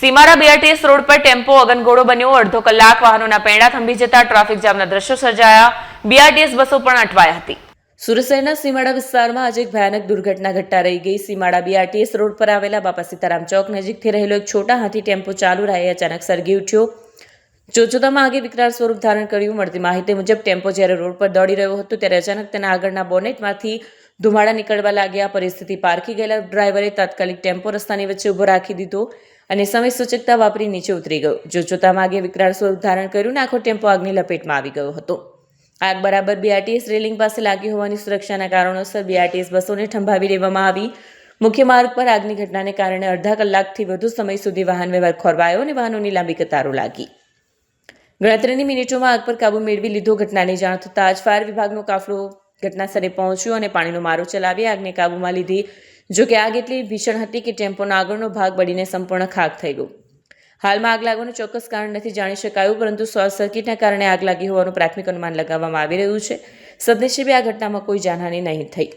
સીમાડા BRTS road પર tempo અગનગોળો બન્યો. અડધો કલાક વાહનોના પૈડા થંભી જતા ટ્રાફિક જામના દ્રશ્યો સર્જાયા. બીઆરટીએસ બસો પણ અટવાઈ હતી. સુરત સીમાડા વિસ્તારમાં આજે એક ભયાનક દુર્ઘટના ઘટતા રહી ગઈ. સીમાડા બીઆરટીએસ રોડ પર આવેલા બાપા સીતારામ ચોક નજીકથી રહેલો એક છોટા હાથી ટેમ્પો ચાલુ રહે અચાનક સળગી ઉઠ્યો. જોતજોતામાં આગે વિકરાળ સ્વરૂપ ધારણ કર્યું. મળતી માહિતી મુજબ, ટેમ્પો જ્યારે રોડ પર દોડી રહ્યો હતો, ત્યારે અચાનક તેના આગળના બોનેટમાંથી ધુમાડા નીકળવા લાગ્યા. પરિસ્થિતિ પારખી ગયેલા ડ્રાઈવરે તાત્કાલિક ટેમ્પો રસ્તાની વચ્ચે ઊભો રાખી દીધો અને સમય સૂચકતા વાપરી નીચે ઉતરી ગયો. જોજોતામાં આગે વિકરાળ સ્વરૂપ ધારણ કર્યું ને આખો ટેમ્પો આગની લપેટમાં આવી ગયો હતો. આગ બરાબર બીઆરટીએસ રેલિંગ પાસે લાગી હોવાની સુરક્ષાના કારણોસર બીઆરટીએસ બસોને ઠંભાવી દેવામાં આવી. મુખ્ય માર્ગ પર આગની ઘટનાને કારણે અડધા કલાકથી વધુ સમય સુધી વાહન વ્યવહાર ખોરવાયો અને વાહનોની લાંબી કતારો લાગી. ગણતરીની મિનિટોમાં આગ પર કાબુ મેળવી લીધો ઘટનાની જાણ થતાં જ ફાયર વિભાગનો કાફલો ઘટનાસ્થળે પહોંચ્યો અને પાણીનો મારો ચલાવી આગને કાબૂમાં લીધી. જો કે આગ એટલી ભીષણ હતી કે ટેમ્પોનો આગળનો ભાગ બળીને સંપૂર્ણ ખાક થઈ ગયો. હાલમાં આગ લાગવાનું ચોક્કસ કારણ નથી જાણી શકાયું, પરંતુ શોર્ટ સર્કિટના કારણે આગ લાગી હોવાનું પ્રાથમિક અનુમાન લગાવવામાં આવી રહ્યું છે. સદનસીબે આ ઘટનામાં કોઈ જાનહાની નહીં થઈ.